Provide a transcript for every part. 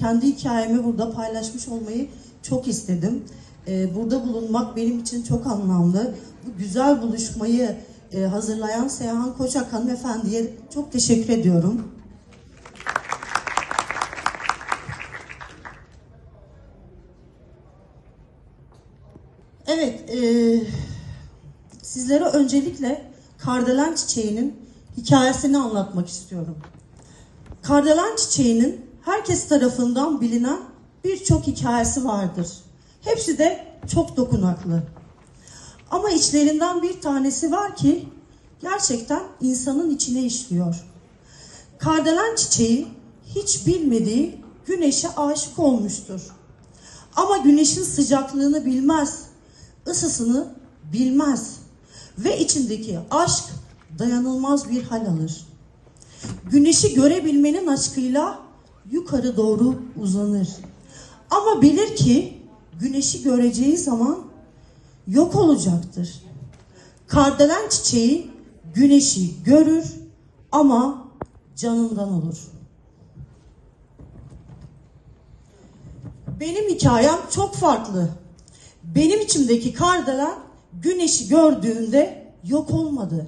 kendi hikayemi burada paylaşmış olmayı çok istedim. Ee, burada bulunmak benim için çok anlamlı. Bu güzel buluşmayı e, hazırlayan Seyhan Koçak hanımefendiye çok teşekkür ediyorum. Evet, e, sizlere öncelikle kardelen çiçeğinin hikayesini anlatmak istiyorum. Kardelen çiçeğinin herkes tarafından bilinen birçok hikayesi vardır. Hepsi de çok dokunaklı. Ama içlerinden bir tanesi var ki gerçekten insanın içine işliyor. Kardelen çiçeği hiç bilmediği güneşe aşık olmuştur. Ama güneşin sıcaklığını bilmez, ısısını bilmez ve içindeki aşk dayanılmaz bir hal alır. Güneşi görebilmenin aşkıyla yukarı doğru uzanır. Ama bilir ki güneşi göreceği zaman yok olacaktır. Kardelen çiçeği güneşi görür ama canından olur. Benim hikayem çok farklı. Benim içimdeki kardelen güneşi gördüğünde yok olmadı.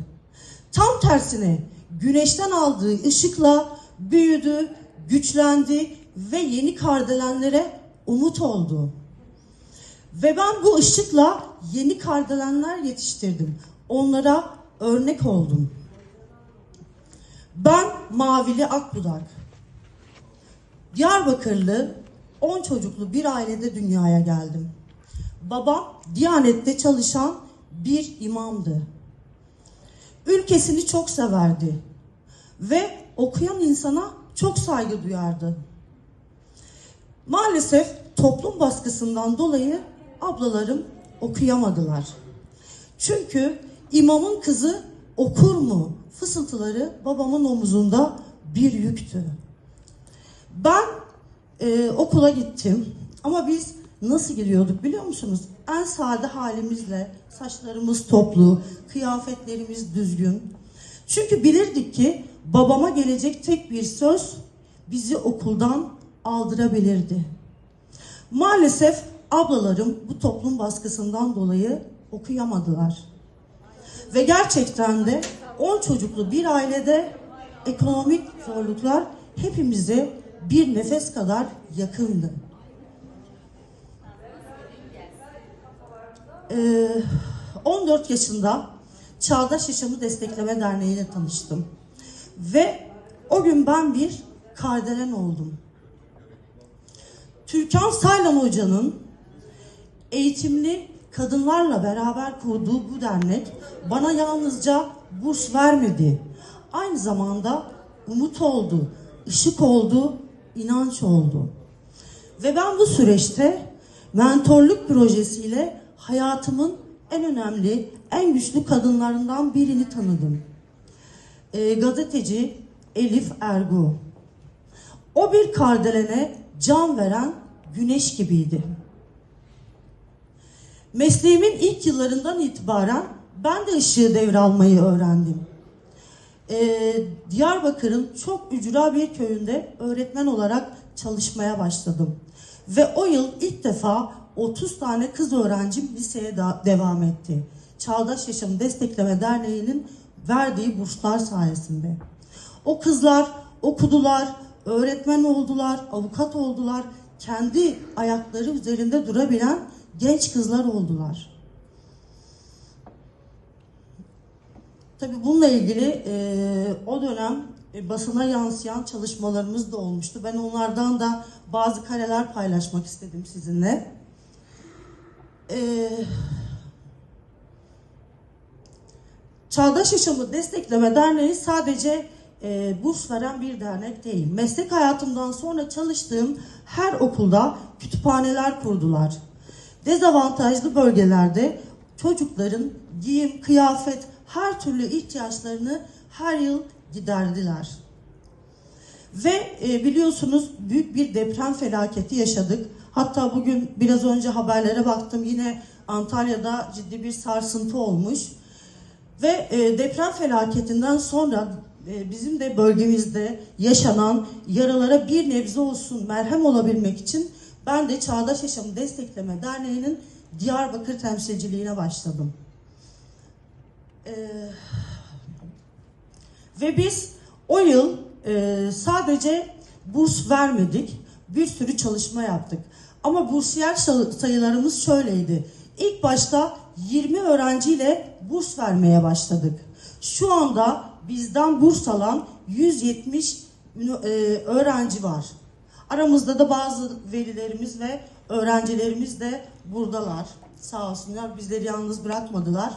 Tam tersine güneşten aldığı ışıkla büyüdü, güçlendi ve yeni kardelenlere umut oldu. Ve ben bu ışıkla yeni kardelenler yetiştirdim. Onlara örnek oldum. Ben Mavili Akbudak. Diyarbakırlı 10 çocuklu bir ailede dünyaya geldim. Babam Diyanet'te çalışan bir imamdı. Ülkesini çok severdi ve okuyan insana çok saygı duyardı. Maalesef toplum baskısından dolayı ablalarım okuyamadılar. Çünkü imamın kızı okur mu fısıltıları babamın omuzunda bir yüktü. Ben e, okula gittim ama biz nasıl gidiyorduk biliyor musunuz? En sade halimizle, saçlarımız toplu, kıyafetlerimiz düzgün. Çünkü bilirdik ki babama gelecek tek bir söz bizi okuldan aldırabilirdi. Maalesef ablalarım bu toplum baskısından dolayı okuyamadılar. Ve gerçekten de 10 çocuklu bir ailede ekonomik zorluklar hepimize bir nefes kadar yakındı. Ee, 14 yaşında Çağdaş Yaşamı Destekleme Derneği ile tanıştım. Ve o gün ben bir kardelen oldum. Türkan Saylan Hoca'nın eğitimli kadınlarla beraber kurduğu bu dernek bana yalnızca burs vermedi. Aynı zamanda umut oldu, ışık oldu, inanç oldu. Ve ben bu süreçte mentorluk projesiyle hayatımın en önemli, en güçlü kadınlarından birini tanıdım. Ee, gazeteci Elif Ergu. O bir kardelene can veren güneş gibiydi. Mesleğimin ilk yıllarından itibaren ben de ışığı devralmayı öğrendim. Ee, Diyarbakır'ın çok ücra bir köyünde öğretmen olarak çalışmaya başladım. Ve o yıl ilk defa 30 tane kız öğrencim liseye da- devam etti. Çağdaş Yaşam Destekleme Derneği'nin verdiği burslar sayesinde. O kızlar okudular, öğretmen oldular, avukat oldular, kendi ayakları üzerinde durabilen genç kızlar oldular. Tabii bununla ilgili e, o dönem e, basına yansıyan çalışmalarımız da olmuştu. Ben onlardan da bazı kareler paylaşmak istedim sizinle. E, Çağdaş Yaşamı Destekleme Derneği sadece e, burs veren bir dernek değil. Meslek hayatımdan sonra çalıştığım her okulda kütüphaneler kurdular. Dezavantajlı bölgelerde çocukların giyim, kıyafet, her türlü ihtiyaçlarını her yıl giderdiler. Ve e, biliyorsunuz büyük bir deprem felaketi yaşadık. Hatta bugün biraz önce haberlere baktım yine Antalya'da ciddi bir sarsıntı olmuş. Ve e, deprem felaketinden sonra e, bizim de bölgemizde yaşanan yaralara bir nebze olsun merhem olabilmek için ben de Çağdaş Yaşamı Destekleme Derneği'nin Diyarbakır temsilciliğine başladım. Ee, ve biz o yıl e, sadece burs vermedik, bir sürü çalışma yaptık. Ama bursiyer say- sayılarımız şöyleydi. İlk başta 20 öğrenciyle burs vermeye başladık. Şu anda bizden burs alan 170 ünü- e, öğrenci var. Aramızda da bazı velilerimiz ve öğrencilerimiz de buradalar. Sağ olsunlar bizleri yalnız bırakmadılar.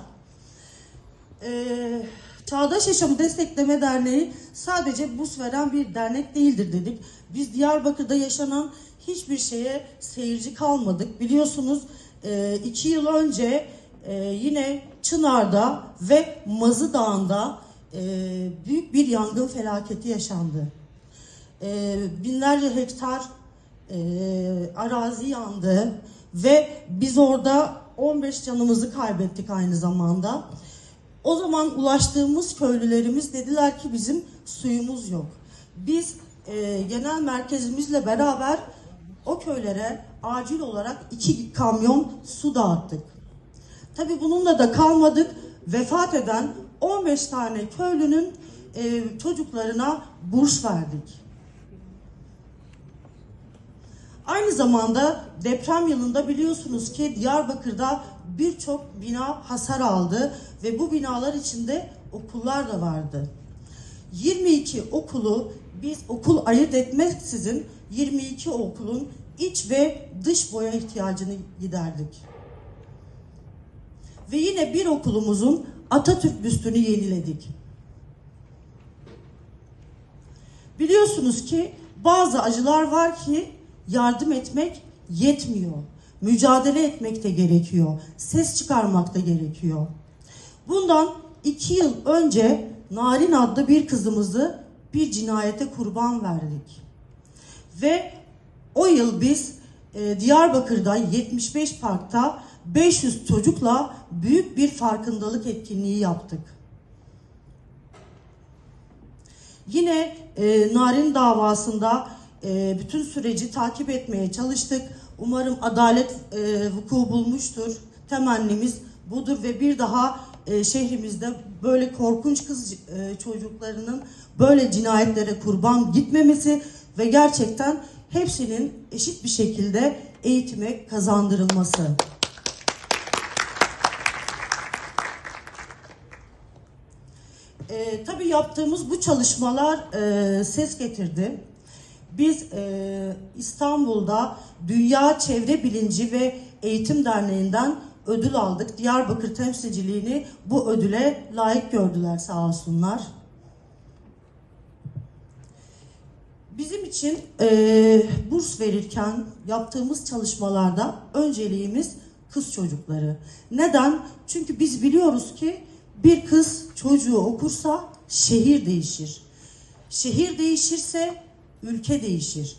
Ee, Çağdaş Yaşamı Destekleme Derneği sadece burs veren bir dernek değildir dedik. Biz Diyarbakır'da yaşanan hiçbir şeye seyirci kalmadık. Biliyorsunuz e, iki yıl önce e, yine Çınar'da ve Mazı Dağı'nda e, büyük bir yangın felaketi yaşandı. Binlerce hektar arazi yandı ve biz orada 15 canımızı kaybettik aynı zamanda. O zaman ulaştığımız köylülerimiz dediler ki bizim suyumuz yok. Biz e, genel merkezimizle beraber o köylere acil olarak iki kamyon su dağıttık. Tabii bununla da kalmadık. Vefat eden 15 tane köylünün e, çocuklarına burs verdik. Aynı zamanda deprem yılında biliyorsunuz ki Diyarbakır'da birçok bina hasar aldı ve bu binalar içinde okullar da vardı. 22 okulu biz okul ayırt etmeksizin 22 okulun iç ve dış boya ihtiyacını giderdik. Ve yine bir okulumuzun Atatürk büstünü yeniledik. Biliyorsunuz ki bazı acılar var ki yardım etmek yetmiyor. Mücadele etmek de gerekiyor. Ses çıkarmak da gerekiyor. Bundan iki yıl önce Narin adlı bir kızımızı bir cinayete kurban verdik. Ve o yıl biz e, Diyarbakır'da 75 parkta 500 çocukla büyük bir farkındalık etkinliği yaptık. Yine e, Narin davasında e, bütün süreci takip etmeye çalıştık. Umarım adalet e, vuku bulmuştur. Temennimiz budur ve bir daha e, şehrimizde böyle korkunç kız e, çocuklarının böyle cinayetlere kurban gitmemesi ve gerçekten hepsinin eşit bir şekilde eğitime kazandırılması. E, tabii yaptığımız bu çalışmalar e, ses getirdi. Biz e, İstanbul'da Dünya Çevre Bilinci ve Eğitim Derneği'nden ödül aldık. Diyarbakır temsilciliğini bu ödüle layık gördüler sağ olsunlar. Bizim için e, burs verirken yaptığımız çalışmalarda önceliğimiz kız çocukları. Neden? Çünkü biz biliyoruz ki bir kız çocuğu okursa şehir değişir. Şehir değişirse ülke değişir.